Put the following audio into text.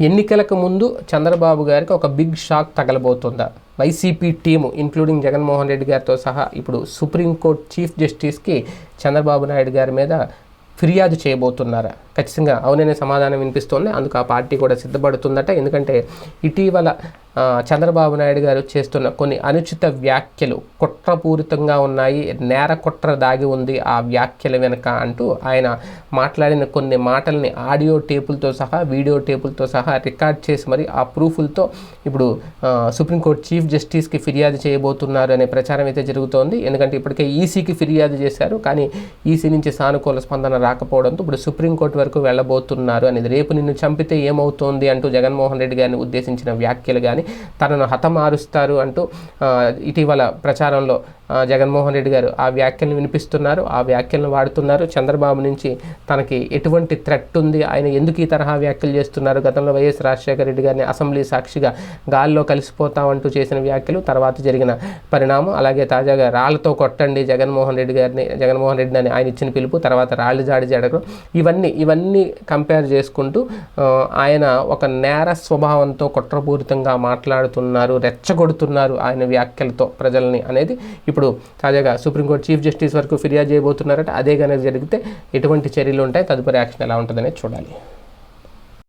ఎన్నికలకు ముందు చంద్రబాబు గారికి ఒక big shock తగలబోతుందా? YCP team including Jaganmohan Reddy గారితో సహా ఇప్పుడు సుప్రీంకోర్టు చీఫ్ జస్టిస్కి చంద్రబాబు నాయుడు గారి మీద ఫిర్యాదు చేయబోతున్నారా? ఖచ్చితంగా అవుననే సమాధానం వినిపిస్తోంది. అందుకు ఆ పార్టీ కూడా సిద్ధపడుతుందట. ఎందుకంటే ఇటీవల చంద్రబాబు నాయుడు గారు చేస్తున్న కొన్ని అనుచిత వ్యాఖ్యలు కుట్రపూరితంగా ఉన్నాయి. నేర కుట్ర దాగి ఉంది ఆ వ్యాఖ్యల వెనుక అంటూ ఆయన మాట్లాడిన కొన్ని మాటల్ని ఆడియో టేపులతో సహా వీడియో టేపులతో సహా రికార్డ్ చేసి మరి ఆ ప్రూఫులతో ఇప్పుడు సుప్రీంకోర్టు చీఫ్ జస్టిస్కి ఫిర్యాదు చేయబోతున్నారు అనే ప్రచారం అయితే జరుగుతోంది. ఎందుకంటే ఇప్పటికే ఈసీకి ఫిర్యాదు చేశారు. కానీ ఈసీ నుంచి సానుకూల స్పందన రాకపోవడంతో ఇప్పుడు సుప్రీంకోర్టు వరకు వెళ్ళబోతున్నారు అనేది. రేపు నిన్ను చంపితే ఏమవుతోంది అంటూ జగన్మోహన్ రెడ్డి గారిని ఉద్దేశించిన వ్యాఖ్యలు కానీ తనను హతమారుస్తారు అంటూ ఇటీవల ప్రచారంలో జగన్మోహన్ రెడ్డి గారు ఆ వ్యాఖ్యలను వినిపిస్తున్నారు. ఆ వ్యాఖ్యలను వాడుతున్నారు. చంద్రబాబు నుంచి తనకి ఎటువంటి థ్రెట్ ఉంది? ఆయన ఎందుకు ఈ తరహా వ్యాఖ్యలు చేస్తున్నారు? గతంలో వైఎస్ రాజశేఖర రెడ్డి గారిని అసెంబ్లీ సాక్షిగా గాల్లో కలిసిపోతామంటూ చేసిన వ్యాఖ్యలు తర్వాత జరిగిన పరిణామం. అలాగే తాజాగా రాళ్ళతో కొట్టండి జగన్మోహన్ రెడ్డి గారిని జగన్మోహన్ రెడ్డిని అని ఆయన ఇచ్చిన పిలుపు తర్వాత రాళ్ళు జాడి జడగడం. ఇవన్నీ ఇవన్నీ కంపేర్ చేసుకుంటూ ఆయన ఒక నేర స్వభావంతో కుట్రపూరితంగా మాట్లాడుతున్నారు రెచ్చగొడుతున్నారు ఆయన వ్యాఖ్యలతో ప్రజల్ని అనేది. ఇప్పుడు తాజాగా సుప్రీంకోర్టు చీఫ్ జస్టిస్ వరకు ఫిర్యాదు చేయబోతున్నారట అదే కనుక జరిగితే ఎటువంటి చర్యలు ఉంటాయి తదుపరి యాక్షన్ ఎలా ఉంటుందనేది చూడాలి.